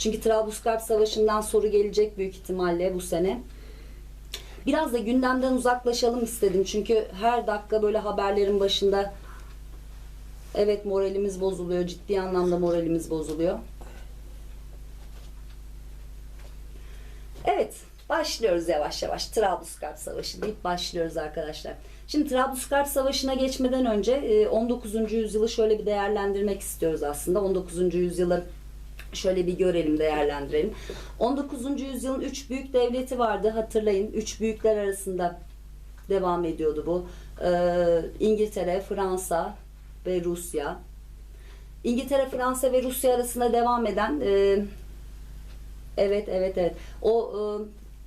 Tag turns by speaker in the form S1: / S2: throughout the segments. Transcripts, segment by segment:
S1: Çünkü Trablusgarp Savaşı'ndan soru gelecek büyük ihtimalle bu sene. Biraz da gündemden uzaklaşalım istedim. Çünkü her dakika böyle haberlerin başında evet moralimiz bozuluyor. Ciddi anlamda moralimiz bozuluyor. Evet, başlıyoruz yavaş yavaş. Trablusgarp Savaşı deyip başlıyoruz arkadaşlar. Şimdi Trablusgarp Savaşı'na geçmeden önce e, 19. yüzyılı şöyle bir değerlendirmek istiyoruz aslında. 19. yüzyılı şöyle bir görelim, değerlendirelim. 19. yüzyılın üç büyük devleti vardı. Hatırlayın, üç büyükler arasında devam ediyordu bu. Ee, İngiltere, Fransa ve Rusya. İngiltere, Fransa ve Rusya arasında devam eden e, Evet, evet, evet. O e,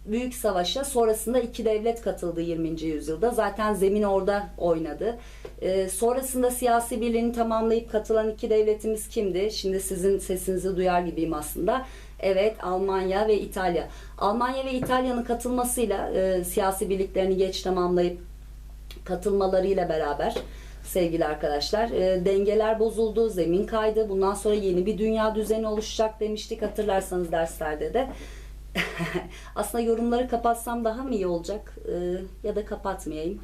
S1: büyük savaşa sonrasında iki devlet katıldı 20. yüzyılda. Zaten zemin orada oynadı. E, sonrasında siyasi birliğini tamamlayıp katılan iki devletimiz kimdi? Şimdi sizin sesinizi duyar gibiyim aslında. Evet, Almanya ve İtalya. Almanya ve İtalya'nın katılmasıyla e, siyasi birliklerini geç tamamlayıp katılmalarıyla beraber sevgili arkadaşlar. E, dengeler bozuldu, zemin kaydı. Bundan sonra yeni bir dünya düzeni oluşacak demiştik hatırlarsanız derslerde de. Aslında yorumları kapatsam daha mı iyi olacak? E, ya da kapatmayayım.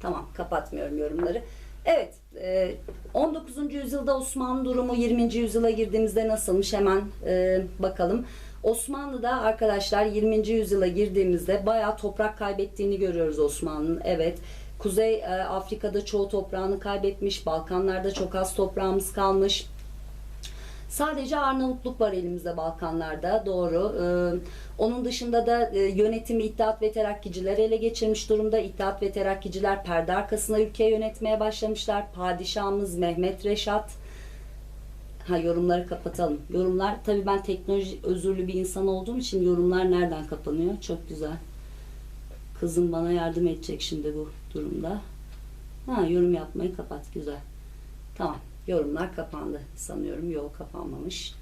S1: Tamam, kapatmıyorum yorumları. Evet, e, 19. yüzyılda Osmanlı durumu 20. yüzyıla girdiğimizde nasılmış hemen e, bakalım. Osmanlı'da arkadaşlar 20. yüzyıla girdiğimizde bayağı toprak kaybettiğini görüyoruz Osmanlı'nın. Evet. Kuzey e, Afrika'da çoğu toprağını kaybetmiş. Balkanlarda çok az toprağımız kalmış. Sadece Arnavutluk var elimizde Balkanlarda doğru. Ee, onun dışında da e, yönetimi İttihat ve Terakkiciler ele geçirmiş durumda. İttihat ve Terakkiciler perde arkasına ülke yönetmeye başlamışlar. Padişahımız Mehmet Reşat. Ha yorumları kapatalım. Yorumlar tabii ben teknoloji özürlü bir insan olduğum için yorumlar nereden kapanıyor? Çok güzel. Kızım bana yardım edecek şimdi bu durumda. Ha yorum yapmayı kapat. Güzel. Tamam. Yorumlar kapandı sanıyorum. Yok kapanmamış.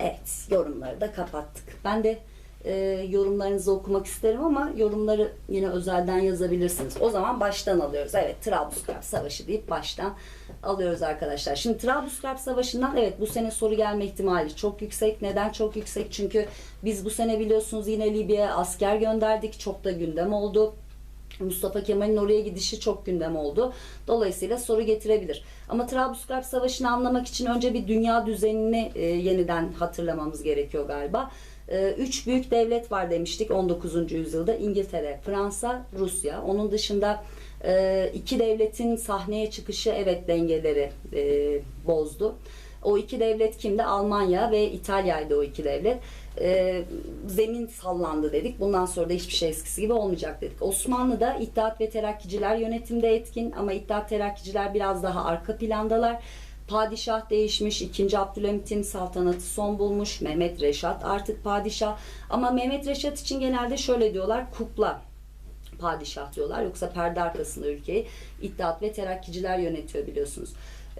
S1: Evet. Yorumları da kapattık. Ben de e, yorumlarınızı okumak isterim ama yorumları yine özelden yazabilirsiniz. O zaman baştan alıyoruz. Evet Trablusgarp Savaşı deyip baştan alıyoruz arkadaşlar. Şimdi Trablusgarp Savaşı'ndan evet bu sene soru gelme ihtimali çok yüksek. Neden çok yüksek? Çünkü biz bu sene biliyorsunuz yine Libya'ya asker gönderdik. Çok da gündem oldu. Mustafa Kemal'in oraya gidişi çok gündem oldu. Dolayısıyla soru getirebilir. Ama Trablusgarp Savaşı'nı anlamak için önce bir dünya düzenini e, yeniden hatırlamamız gerekiyor galiba. E, üç büyük devlet var demiştik 19. yüzyılda. İngiltere, Fransa, Rusya. Onun dışında e, iki devletin sahneye çıkışı evet dengeleri e, bozdu. O iki devlet kimdi? Almanya ve İtalya'ydı o iki devlet. Ee, zemin sallandı dedik. Bundan sonra da hiçbir şey eskisi gibi olmayacak dedik. Osmanlı'da İttihat ve Terakkiciler yönetimde etkin ama İttihat Terakkiciler biraz daha arka plandalar. Padişah değişmiş. 2. Abdülhamit'in saltanatı son bulmuş. Mehmet Reşat artık padişah. Ama Mehmet Reşat için genelde şöyle diyorlar. Kukla padişah diyorlar. Yoksa perde arkasında ülkeyi İttihat ve Terakkiciler yönetiyor biliyorsunuz.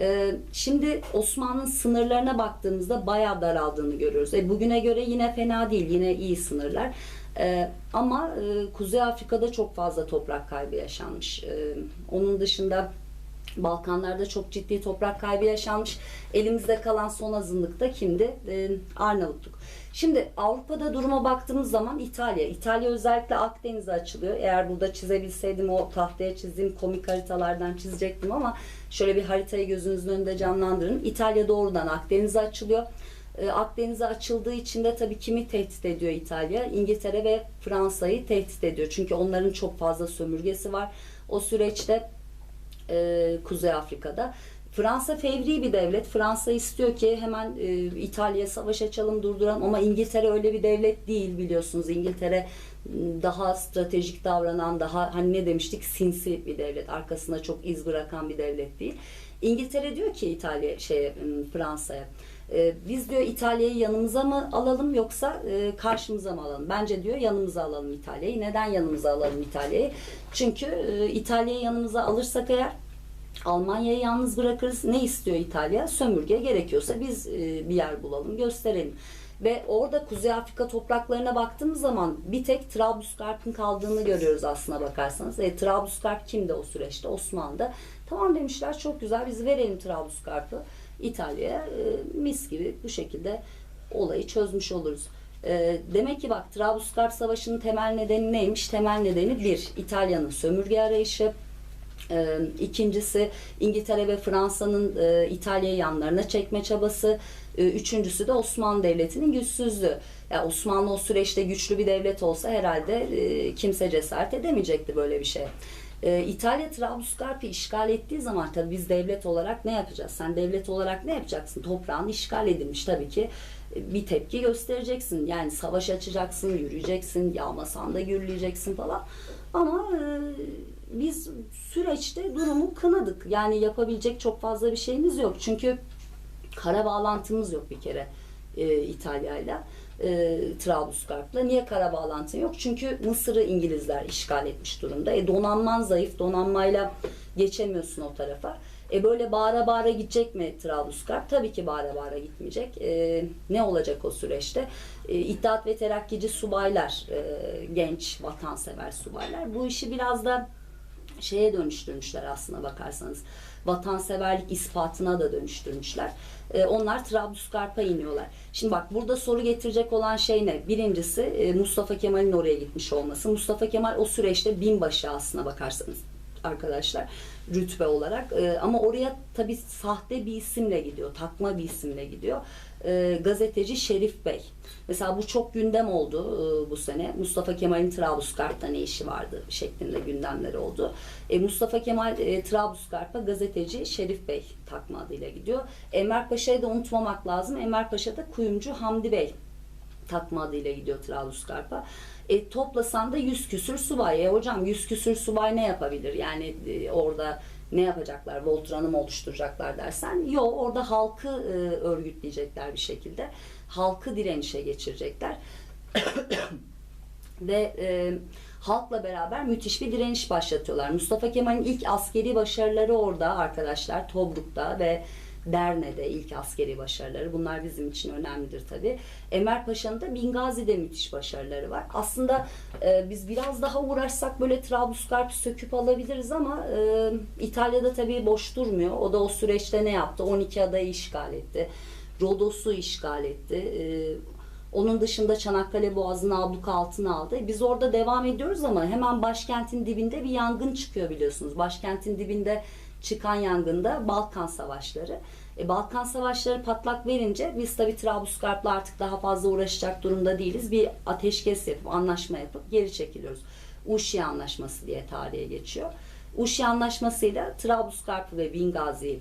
S1: Ee, Şimdi Osmanlı'nın sınırlarına baktığımızda bayağı daraldığını görüyoruz. E, bugüne göre yine fena değil, yine iyi sınırlar. Ee, ama e, Kuzey Afrika'da çok fazla toprak kaybı yaşanmış. Ee, onun dışında Balkanlarda çok ciddi toprak kaybı yaşanmış. Elimizde kalan son azınlık da kimdi? Ee, Arnavutluk. Şimdi Avrupa'da duruma baktığımız zaman İtalya. İtalya özellikle Akdeniz'e açılıyor. Eğer burada çizebilseydim o tahtaya çizdiğim komik haritalardan çizecektim ama şöyle bir haritayı gözünüzün önünde canlandırın. İtalya doğrudan Akdeniz'e açılıyor. Ee, Akdeniz'e açıldığı için de tabii kimi tehdit ediyor İtalya? İngiltere ve Fransa'yı tehdit ediyor. Çünkü onların çok fazla sömürgesi var. O süreçte e, Kuzey Afrika'da. Fransa fevri bir devlet. Fransa istiyor ki hemen e, İtalya'ya savaş açalım durduralım ama İngiltere öyle bir devlet değil biliyorsunuz. İngiltere m, daha stratejik davranan, daha hani ne demiştik sinsi bir devlet. Arkasında çok iz bırakan bir devlet değil. İngiltere diyor ki İtalya şey Fransa'ya e, biz diyor İtalya'yı yanımıza mı alalım yoksa e, karşımıza mı alalım? Bence diyor yanımıza alalım İtalya'yı. Neden yanımıza alalım İtalya'yı? Çünkü e, İtalya'yı yanımıza alırsak eğer Almanya'yı yalnız bırakırız. Ne istiyor İtalya? Sömürge gerekiyorsa biz e, bir yer bulalım, gösterelim. Ve orada Kuzey Afrika topraklarına baktığımız zaman bir tek Trablusgarp'ın kaldığını görüyoruz aslına bakarsanız. E, Trablusgarp kimdi o süreçte? Osmanlı'da. Tamam demişler çok güzel biz verelim Trablusgarp'ı İtalya'ya. E, mis gibi bu şekilde olayı çözmüş oluruz. E, demek ki bak Trablusgarp Savaşı'nın temel nedeni neymiş? Temel nedeni bir, İtalya'nın sömürge arayışı. Ee, İkincisi İngiltere ve Fransa'nın e, İtalya'yı yanlarına çekme çabası. Ee, Üçüncüsü de Osmanlı Devleti'nin güçsüzlüğü. Yani Osmanlı o süreçte güçlü bir devlet olsa herhalde e, kimse cesaret edemeyecekti böyle bir şey. Ee, İtalya Trablusgarp'ı işgal ettiği zaman tabii biz devlet olarak ne yapacağız? Sen devlet olarak ne yapacaksın? Toprağın işgal edilmiş tabii ki e, bir tepki göstereceksin. Yani savaş açacaksın, yürüyeceksin, yağmasan da gürleyeceksin falan. Ama e, biz süreçte durumu kınadık. Yani yapabilecek çok fazla bir şeyimiz yok. Çünkü kara bağlantımız yok bir kere e, İtalya'yla. E, Trablusgarp'la. Niye kara bağlantın yok? Çünkü Mısır'ı İngilizler işgal etmiş durumda. E, donanman zayıf. Donanmayla geçemiyorsun o tarafa. E böyle bağıra bağıra gidecek mi Trablusgarp? Tabii ki bağıra bağıra gitmeyecek. E, ne olacak o süreçte? E, İttihat ve Terakkici subaylar, e, genç vatansever subaylar bu işi biraz da şeye dönüştürmüşler aslına bakarsanız. Vatanseverlik ispatına da dönüştürmüşler. E, onlar Trablusgarp'a iniyorlar. Şimdi bak burada soru getirecek olan şey ne? Birincisi e, Mustafa Kemal'in oraya gitmiş olması. Mustafa Kemal o süreçte binbaşı aslına bakarsanız arkadaşlar rütbe olarak E, ama oraya tabi sahte bir isimle gidiyor takma bir isimle gidiyor E, gazeteci Şerif Bey mesela bu çok gündem oldu e, bu sene Mustafa Kemal'in Trablusgarp'ta ne işi vardı şeklinde gündemleri oldu e, Mustafa Kemal e, Trablusgarp'a gazeteci Şerif Bey takma adıyla gidiyor Enver Paşa'yı da unutmamak lazım Enver Paşa da kuyumcu Hamdi Bey takma adıyla gidiyor Trablusgarp'a. E, toplasan da yüz küsür subay. E, hocam yüz küsür subay ne yapabilir? Yani e, orada ne yapacaklar? Voltran'ı mı oluşturacaklar dersen. Yok orada halkı e, örgütleyecekler bir şekilde. Halkı direnişe geçirecekler. Ve e, halkla beraber müthiş bir direniş başlatıyorlar. Mustafa Kemal'in ilk askeri başarıları orada arkadaşlar. Tobruk'ta ve Derne'de ilk askeri başarıları. Bunlar bizim için önemlidir tabii. Enver Paşa'nın da Bingazi'de müthiş başarıları var. Aslında e, biz biraz daha uğraşsak böyle Trablusgarp'ı söküp alabiliriz ama e, İtalya'da tabii boş durmuyor. O da o süreçte ne yaptı? 12 adayı işgal etti. Rodos'u işgal etti. E, onun dışında Çanakkale Boğazı'nı abluka altına aldı. E, Biz orada devam ediyoruz ama hemen başkentin dibinde bir yangın çıkıyor biliyorsunuz. Başkentin dibinde çıkan yangında Balkan Savaşları. E, Balkan Savaşları patlak verince biz tabii Trablusgarp'la artık daha fazla uğraşacak durumda değiliz. Bir ateşkes yapıp, anlaşma yapıp geri çekiliyoruz. Uşi Anlaşması diye tarihe geçiyor. Uşi Anlaşması'yla Trablusgarp ve Bingazi'yi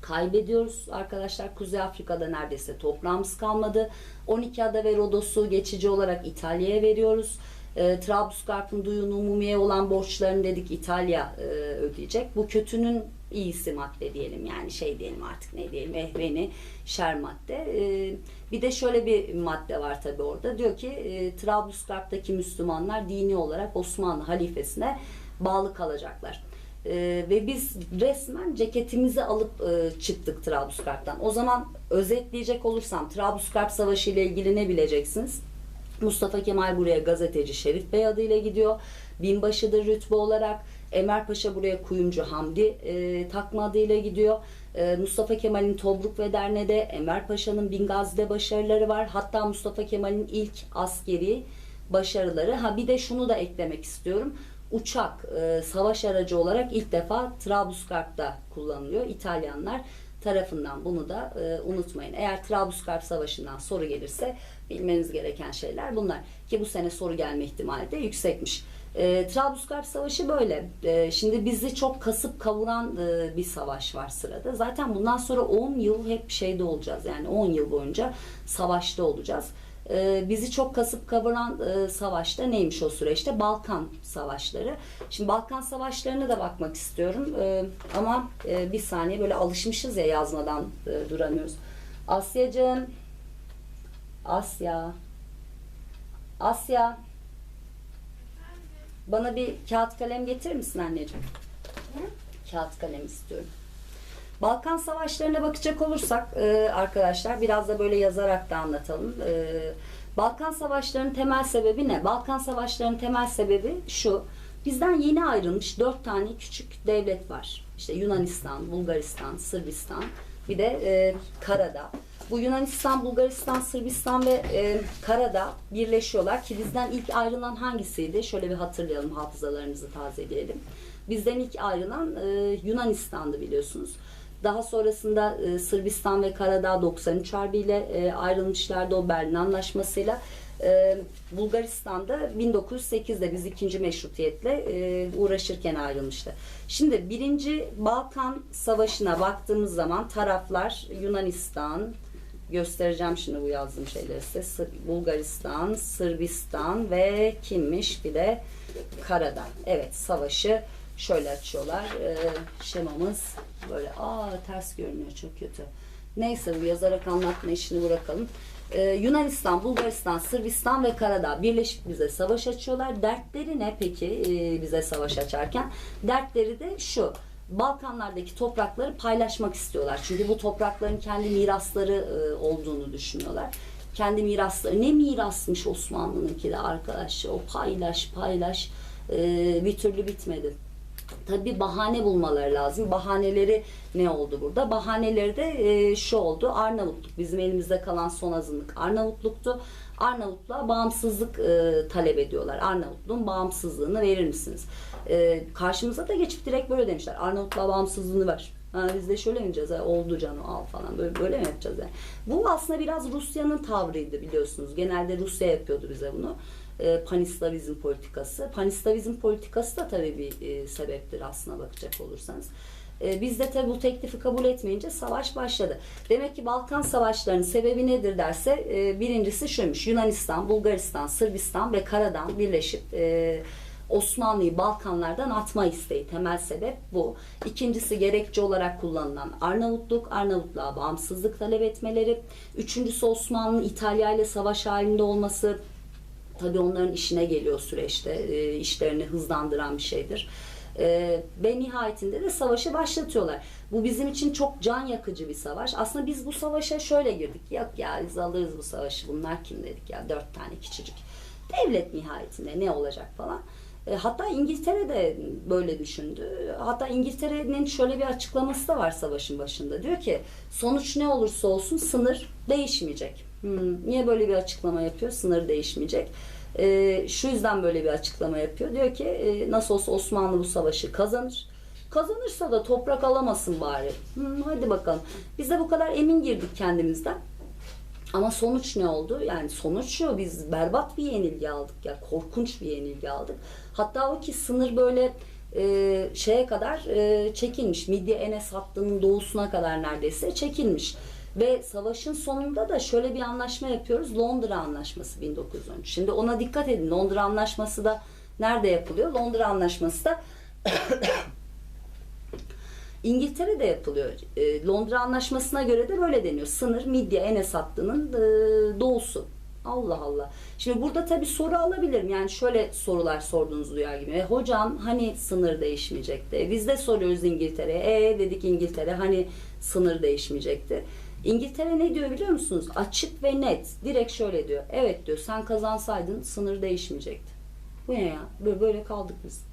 S1: kaybediyoruz arkadaşlar. Kuzey Afrika'da neredeyse toprağımız kalmadı. 12 ada ve Rodos'u geçici olarak İtalya'ya veriyoruz. E, Trablusgarp'ın duyunu umumiye olan borçlarını dedik İtalya e, ödeyecek. Bu kötünün iyisi madde diyelim yani şey diyelim artık ne diyelim ehveni şer madde. E, bir de şöyle bir madde var tabi orada diyor ki e, Trablusgarp'taki Müslümanlar dini olarak Osmanlı halifesine bağlı kalacaklar. Ee, ve biz resmen ceketimizi alıp e, çıktık Trablusgarp'tan. O zaman özetleyecek olursam Trablusgarp Savaşı ile ilgili ne bileceksiniz? Mustafa Kemal buraya gazeteci Şerif Bey adıyla gidiyor. Binbaşıdır rütbe olarak. Enver Paşa buraya kuyumcu Hamdi e, takma adıyla gidiyor. E, Mustafa Kemal'in Tobruk ve Derne'de, Enver Paşa'nın Bingazi'de başarıları var. Hatta Mustafa Kemal'in ilk askeri başarıları. Ha bir de şunu da eklemek istiyorum. Uçak e, savaş aracı olarak ilk defa Trablusgarp'ta kullanılıyor. İtalyanlar tarafından bunu da e, unutmayın. Eğer Trablusgarp Savaşı'ndan soru gelirse bilmeniz gereken şeyler bunlar. Ki bu sene soru gelme ihtimali de yüksekmiş. E, Trablusgarp Savaşı böyle. E, şimdi bizi çok kasıp kavuran e, bir savaş var sırada. Zaten bundan sonra 10 yıl hep şeyde olacağız. Yani 10 yıl boyunca savaşta olacağız. E, bizi çok kasıp kavuran e, savaşta neymiş o süreçte? Balkan Savaşları. Şimdi Balkan Savaşlarına da bakmak istiyorum. E, ama e, bir saniye böyle alışmışız ya yazmadan e, duramıyoruz. Asyacığım Asya Asya bana bir kağıt kalem getirir misin anneciğim? Kağıt kalem istiyorum. Balkan Savaşlarına bakacak olursak e, arkadaşlar biraz da böyle yazarak da anlatalım. E, Balkan Savaşlarının temel sebebi ne? Balkan Savaşlarının temel sebebi şu. Bizden yeni ayrılmış dört tane küçük devlet var. İşte Yunanistan, Bulgaristan, Sırbistan bir de e, Karadağ. Bu Yunanistan, Bulgaristan, Sırbistan ve e, Karadağ birleşiyorlar ki bizden ilk ayrılan hangisiydi? Şöyle bir hatırlayalım, hafızalarımızı tazeleyelim. Bizden ilk ayrılan e, Yunanistan'dı biliyorsunuz. Daha sonrasında e, Sırbistan ve Karadağ 93 Harbi ile e, ayrılmışlardı o Berlin Anlaşması'yla. E, Bulgaristan'da 1908'de biz ikinci meşrutiyetle e, uğraşırken ayrılmıştı. Şimdi birinci Balkan Savaşı'na baktığımız zaman taraflar Yunanistan, göstereceğim şimdi bu yazdığım şeyleri size. Bulgaristan, Sırbistan ve kimmiş bir de Karadağ. Evet savaşı şöyle açıyorlar. Ee, şemamız böyle aa ters görünüyor çok kötü. Neyse bu yazarak anlatma işini bırakalım. Ee, Yunanistan, Bulgaristan, Sırbistan ve Karadağ birleşip bize savaş açıyorlar. Dertleri ne peki e, bize savaş açarken? Dertleri de şu. Balkanlardaki toprakları paylaşmak istiyorlar. Çünkü bu toprakların kendi mirasları e, olduğunu düşünüyorlar. Kendi mirasları ne mirasmış Osmanlı'nınki de arkadaş. O paylaş paylaş e, bir türlü bitmedi. Tabii bahane bulmaları lazım. Bahaneleri ne oldu burada? Bahaneleri de e, şu oldu. Arnavutluk bizim elimizde kalan son azınlık Arnavutluk'tu. Arnavutluğa bağımsızlık e, talep ediyorlar. Arnavutluğun bağımsızlığını verir misiniz? E, karşımıza da geçip direkt böyle demişler. Arnavutluğa bağımsızlığını ver. Ha, biz de şöyle mi diyeceğiz? Ha, oldu canım al falan. Böyle, böyle mi yapacağız yani? Bu aslında biraz Rusya'nın tavrıydı biliyorsunuz. Genelde Rusya yapıyordu bize bunu e, panislavizm politikası. Panislavizm politikası da tabii bir e, sebeptir aslına bakacak olursanız. E, biz de tabii bu teklifi kabul etmeyince savaş başladı. Demek ki Balkan savaşlarının sebebi nedir derse e, birincisi şuymuş. Yunanistan, Bulgaristan, Sırbistan ve Karadağ birleşip Osmanlı'yı Balkanlardan atma isteği temel sebep bu. İkincisi gerekçe olarak kullanılan Arnavutluk, Arnavutluğa bağımsızlık talep etmeleri. Üçüncüsü Osmanlı'nın İtalya ile savaş halinde olması. Tabii onların işine geliyor süreçte. E, işlerini hızlandıran bir şeydir. E, ve nihayetinde de savaşı başlatıyorlar. Bu bizim için çok can yakıcı bir savaş. Aslında biz bu savaşa şöyle girdik. Yok ya biz alırız bu savaşı. Bunlar kim dedik ya? Dört tane küçücük. Devlet nihayetinde ne olacak falan. E, hatta İngiltere de böyle düşündü. Hatta İngiltere'nin şöyle bir açıklaması da var savaşın başında. Diyor ki sonuç ne olursa olsun sınır değişmeyecek. Hmm, niye böyle bir açıklama yapıyor? Sınır değişmeyecek. E, şu yüzden böyle bir açıklama yapıyor. Diyor ki e, nasıl olsa Osmanlı bu savaşı kazanır. Kazanırsa da toprak alamasın bari. Hmm, hadi bakalım. Biz de bu kadar emin girdik kendimizden. Ama sonuç ne oldu? Yani sonuç şu biz berbat bir yenilgi aldık ya korkunç bir yenilgi aldık. Hatta o ki sınır böyle e, şeye kadar e, çekilmiş. Midye Enes hattının doğusuna kadar neredeyse çekilmiş. Ve savaşın sonunda da şöyle bir anlaşma yapıyoruz. Londra Anlaşması 1913. Şimdi ona dikkat edin. Londra Anlaşması da nerede yapılıyor? Londra Anlaşması da İngiltere'de yapılıyor. E, Londra Anlaşması'na göre de böyle deniyor. Sınır Midye Enes hattının e, doğusu. Allah Allah. Şimdi burada tabii soru alabilirim. Yani şöyle sorular sorduğunuzu duyar gibi. E, hocam hani sınır değişmeyecekti? E, biz de soruyoruz İngiltere'ye. E dedik İngiltere hani sınır değişmeyecekti. İngiltere ne diyor biliyor musunuz? Açık ve net. Direkt şöyle diyor. Evet diyor sen kazansaydın sınır değişmeyecekti. Bu ne ya? Böyle, böyle kaldık biz.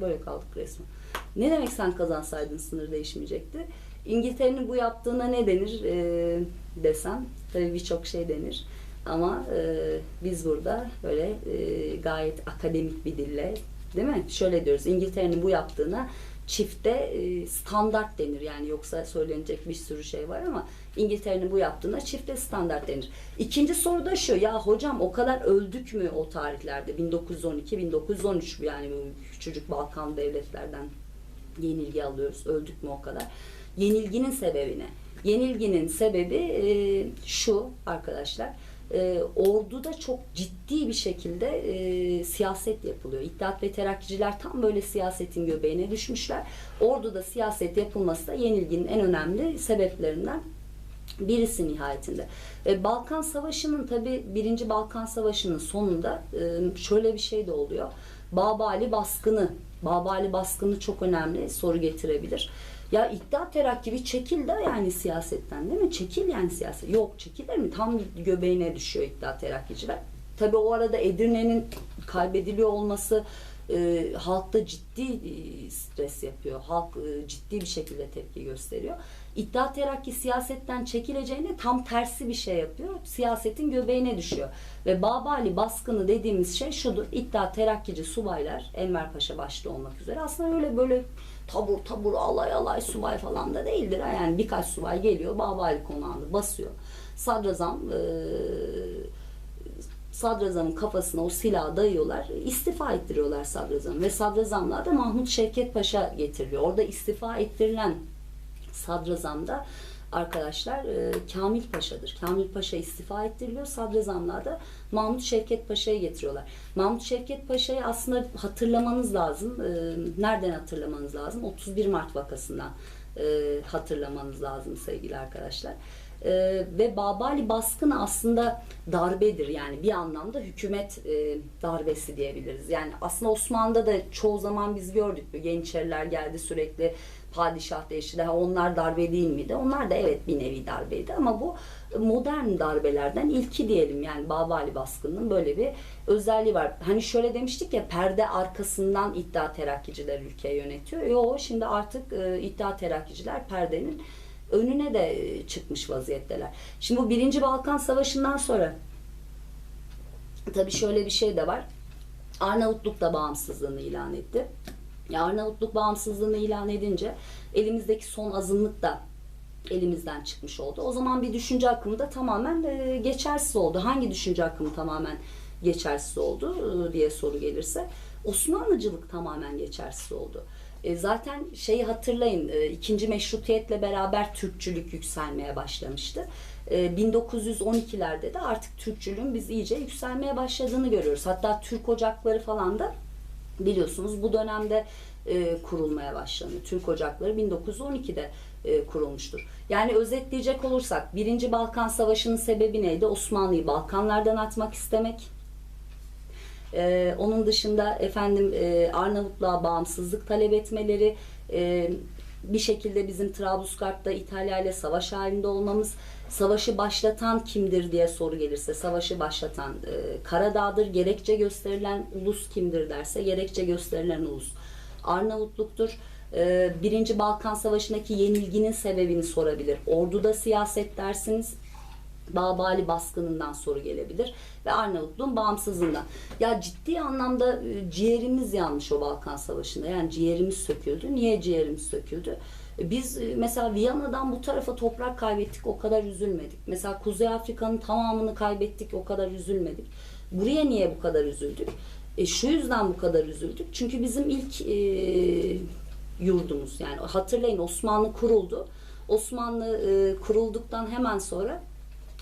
S1: Böyle kaldık resmen. Ne demek sen kazansaydın sınır değişmeyecekti? İngiltere'nin bu yaptığına ne denir e, desem? Tabii birçok şey denir. Ama e, biz burada böyle e, gayet akademik bir dille değil mi? Şöyle diyoruz. İngiltere'nin bu yaptığına çifte e, standart denir. Yani yoksa söylenecek bir sürü şey var ama İngiltere'nin bu yaptığına çifte standart denir. İkinci soru da şu. Ya hocam o kadar öldük mü o tarihlerde? 1912, 1913 yani küçücük Balkan devletlerden yenilgi alıyoruz. Öldük mü o kadar? Yenilginin sebebi ne? Yenilginin sebebi e, şu arkadaşlar. E, orduda çok ciddi bir şekilde e, siyaset yapılıyor. İttihat ve Terakkiciler tam böyle siyasetin göbeğine düşmüşler. Orduda siyaset yapılması da yenilginin en önemli sebeplerinden birisi nihayetinde. E, Balkan Savaşı'nın tabi birinci Balkan Savaşı'nın sonunda e, şöyle bir şey de oluyor. Babali baskını, Babali baskını çok önemli soru getirebilir. Ya iddia terakki bir çekil de yani siyasetten değil mi? Çekil yani siyaset. Yok çekilir mi? Tam göbeğine düşüyor iddia terakkiciler. Tabi o arada Edirne'nin kaybediliyor olması e, halkta ciddi e, stres yapıyor. Halk e, ciddi bir şekilde tepki gösteriyor. İttihat Terakki siyasetten çekileceğine tam tersi bir şey yapıyor. Siyasetin göbeğine düşüyor. Ve Babali baskını dediğimiz şey şudur. İttihat Terakkici subaylar Enver Paşa başta olmak üzere aslında öyle böyle tabur tabur alay alay subay falan da değildir. Yani birkaç subay geliyor Babali konağını basıyor. Sadrazam eee sadrazamın kafasına o silahı dayıyorlar. istifa ettiriyorlar sadrazamı. Ve sadrazamlığa da Mahmut Şevket Paşa getiriliyor. Orada istifa ettirilen sadrazam da arkadaşlar e, Kamil Paşa'dır. Kamil Paşa istifa ettiriliyor. Sadrazamlığa da Mahmut Şevket Paşa'yı getiriyorlar. Mahmut Şevket Paşa'yı aslında hatırlamanız lazım. E, nereden hatırlamanız lazım? 31 Mart vakasından e, hatırlamanız lazım sevgili arkadaşlar. E, ve Babali baskını aslında darbedir yani bir anlamda hükümet e, darbesi diyebiliriz. Yani aslında Osmanlı'da da çoğu zaman biz gördük bu Yeniçeriler geldi sürekli padişah değişti. Daha onlar darbe değil miydi? Onlar da evet bir nevi darbeydi ama bu modern darbelerden ilki diyelim yani Babali baskının böyle bir özelliği var. Hani şöyle demiştik ya perde arkasından iddia terakkiciler ülkeyi yönetiyor. Yo şimdi artık e, iddia terakkiciler perdenin önüne de e, çıkmış vaziyetteler. Şimdi bu birinci Balkan Savaşı'ndan sonra tabii şöyle bir şey de var. Arnavutluk da bağımsızlığını ilan etti. Ya Arnavutluk bağımsızlığını ilan edince elimizdeki son azınlık da elimizden çıkmış oldu. O zaman bir düşünce akımı da tamamen e, geçersiz oldu. Hangi düşünce akımı tamamen geçersiz oldu e, diye soru gelirse Osmanlıcılık tamamen geçersiz oldu. E, zaten şeyi hatırlayın e, ikinci meşrutiyetle beraber Türkçülük yükselmeye başlamıştı. E, 1912'lerde de artık Türkçülüğün biz iyice yükselmeye başladığını görüyoruz. Hatta Türk ocakları falan da biliyorsunuz bu dönemde e, kurulmaya başlanıyor. Türk Ocakları 1912'de e, kurulmuştur. Yani özetleyecek olursak Birinci Balkan Savaşı'nın sebebi neydi? Osmanlı'yı Balkanlardan atmak istemek. E, onun dışında efendim e, Arnavutluğa bağımsızlık talep etmeleri, e, bir şekilde bizim Trablusgarp'ta İtalya ile savaş halinde olmamız, savaşı başlatan kimdir diye soru gelirse, savaşı başlatan e, Karadağ'dır, gerekçe gösterilen ulus kimdir derse, gerekçe gösterilen ulus Arnavutluk'tur. E, Birinci Balkan Savaşı'ndaki yenilginin sebebini sorabilir. Orduda siyaset dersiniz, Babali baskınından soru gelebilir ve Arnavutluğun bağımsızlığından. Ya ciddi anlamda e, ciğerimiz yanmış o Balkan Savaşı'nda. Yani ciğerimiz söküldü. Niye ciğerimiz söküldü? E, Biz e, mesela Viyana'dan bu tarafa toprak kaybettik o kadar üzülmedik. Mesela Kuzey Afrika'nın tamamını kaybettik o kadar üzülmedik. Buraya niye bu kadar üzüldük? E, şu yüzden bu kadar üzüldük. Çünkü bizim ilk e, yurdumuz yani hatırlayın Osmanlı kuruldu. Osmanlı e, kurulduktan hemen sonra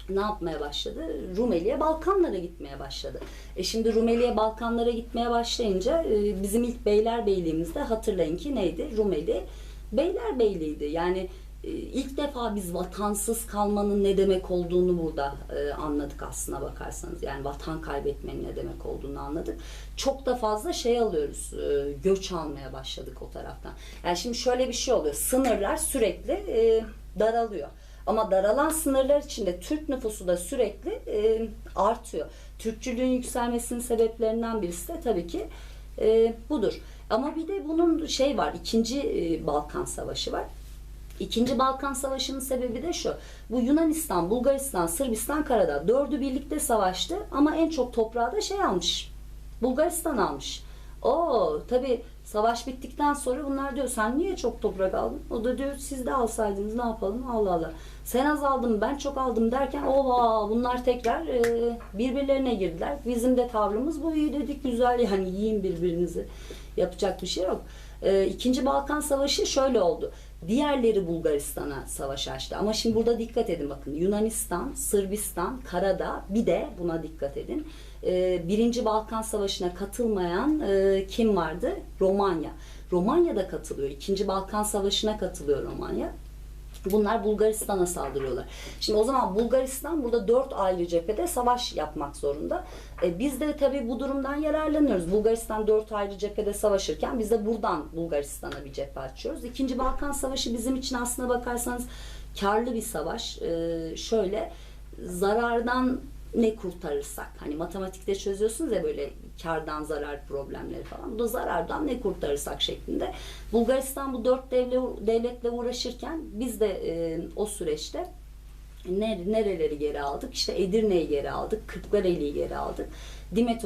S1: ne yapmaya başladı? Rumeli'ye, Balkanlara gitmeye başladı. E şimdi Rumeli'ye, Balkanlara gitmeye başlayınca e, bizim ilk Beylerbeyliğimizde hatırlayın ki neydi? Rumeli Beylerbeyliğiydi. Yani e, ilk defa biz vatansız kalmanın ne demek olduğunu burada e, anladık aslına bakarsanız. Yani vatan kaybetmenin ne demek olduğunu anladık. Çok da fazla şey alıyoruz. e, göç almaya başladık o taraftan. Yani şimdi şöyle bir şey oluyor. Sınırlar sürekli e, daralıyor. Ama daralan sınırlar içinde Türk nüfusu da sürekli e, artıyor. Türkçülüğün yükselmesinin sebeplerinden birisi de tabii ki e, budur. Ama bir de bunun şey var, ikinci e, Balkan Savaşı var. İkinci Balkan Savaşı'nın sebebi de şu. Bu Yunanistan, Bulgaristan, Sırbistan, Karadağ dördü birlikte savaştı ama en çok toprağı da şey almış. Bulgaristan almış. O tabi savaş bittikten sonra bunlar diyor sen niye çok toprak aldın? O da diyor siz de alsaydınız ne yapalım? Allah Allah. Sen az aldın ben çok aldım derken ova bunlar tekrar e, birbirlerine girdiler. Bizim de tavrımız bu iyi dedik güzel yani yiyin birbirinizi. Yapacak bir şey yok. E, İkinci Balkan Savaşı şöyle oldu. Diğerleri Bulgaristan'a savaş açtı. Ama şimdi burada dikkat edin bakın. Yunanistan, Sırbistan, Karadağ bir de buna dikkat edin. Ee, Birinci Balkan Savaşı'na katılmayan e, kim vardı? Romanya. Romanya da katılıyor. İkinci Balkan Savaşı'na katılıyor Romanya. Bunlar Bulgaristan'a saldırıyorlar. Şimdi o zaman Bulgaristan burada dört ayrı cephede savaş yapmak zorunda. E, biz de tabii bu durumdan yararlanıyoruz. Bulgaristan dört ayrı cephede savaşırken biz de buradan Bulgaristan'a bir cephe açıyoruz. İkinci Balkan Savaşı bizim için aslına bakarsanız karlı bir savaş. E, şöyle zarardan ne kurtarırsak hani matematikte çözüyorsunuz ya böyle kardan zarar problemleri falan. Bu da zarardan ne kurtarırsak şeklinde. Bulgaristan bu dört devle, devletle uğraşırken biz de e, o süreçte ne- nereleri geri aldık? İşte Edirne'yi geri aldık, Kırklareli'yi geri aldık. Dimet